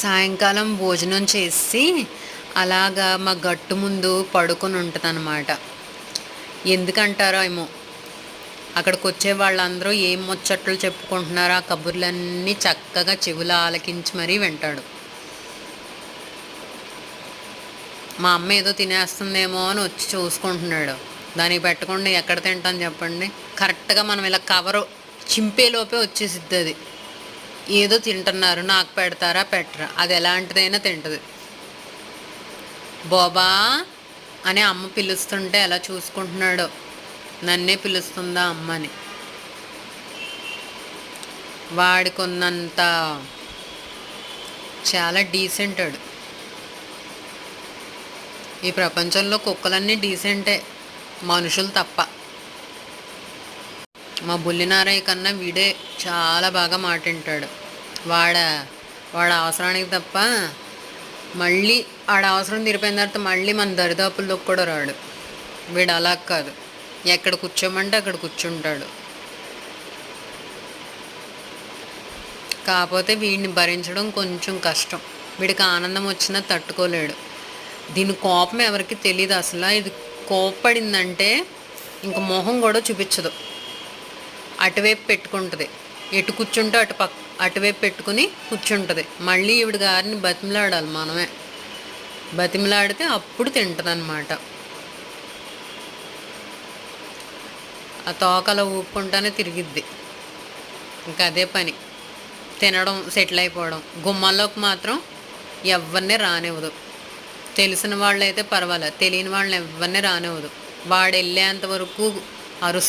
సాయంకాలం భోజనం చేసి అలాగా మా గట్టు ముందు పడుకొని ఉంటుంది అనమాట ఎందుకంటారో ఏమో. అక్కడికి వచ్చే వాళ్ళందరూ ఏం ముచ్చట్లు చెప్పుకుంటున్నారో ఆ కబుర్లన్నీ చక్కగా చెవులు ఆలకించి మరీ వింటాడు. మా అమ్మ ఏదో తినేస్తుందేమో అని వచ్చి చూసుకుంటున్నాడు. దానికి పెట్టకుండా ఎక్కడ తింటాను చెప్పండి. కరెక్ట్గా మనం ఇలా కవరు చింపేలోపే వచ్చేసిద్ది అది ఏదో తింటున్నారు నాకు పెడతారా పెట్టరా. అది ఎలాంటిదైనా తింటుంది. బోబా అని అమ్మ పిలుస్తుంటే ఎలా చూసుకుంటున్నాడో. నన్నే పిలుస్తుందా అమ్మని. వాడికి ఉన్నంత చాలా డీసెంట్ వాడు ఈ ప్రపంచంలో కుక్కలన్నీ డీసెంటే మనుషులు తప్ప. మా బుల్లినారయ్య కన్నా వీడే చాలా బాగా మాట వింటాడు. వాడ వాడ అవసరానికి తప్ప మళ్ళీ ఆడ అవసరం తీరిపోయిన తర్వాత మళ్ళీ మన దరిదాపుల్లోకి కూడా రాడు వీడు అలా కాదు. ఎక్కడ కూర్చోమంటే అక్కడ కూర్చుంటాడు. కాకపోతే వీడిని భరించడం కొంచెం కష్టం. వీడికి ఆనందం వచ్చినా తట్టుకోలేడు. దీని కోపం ఎవరికి తెలియదు అసలు. ఇది కోపడిందంటే ఇంక మొహం కూడా చూపించదు. అటువైపు పెట్టుకుంటుంది. ఎటు కూర్చుంటే అటు పక్క అటువైపు పెట్టుకుని కూర్చుంటుంది. మళ్ళీ ఈవిడ గారిని బతిమలాడాలి మనమే. బతిమలాడితే అప్పుడు తింటుంది అనమాట ఆ తోకలో ఊపుకుంటానే తిరిగిద్ది. ఇంకా అదే పని. తినడం సెటిల్ అయిపోవడం. గుమ్మాల్లోకి మాత్రం ఎవరిని రానివ్వదు. తెలిసిన వాళ్ళైతే పర్వాలేదు తెలియని వాళ్ళని ఎవరిని రానివ్వదు. వాడు వెళ్ళేంత వరకు అరుస్తూ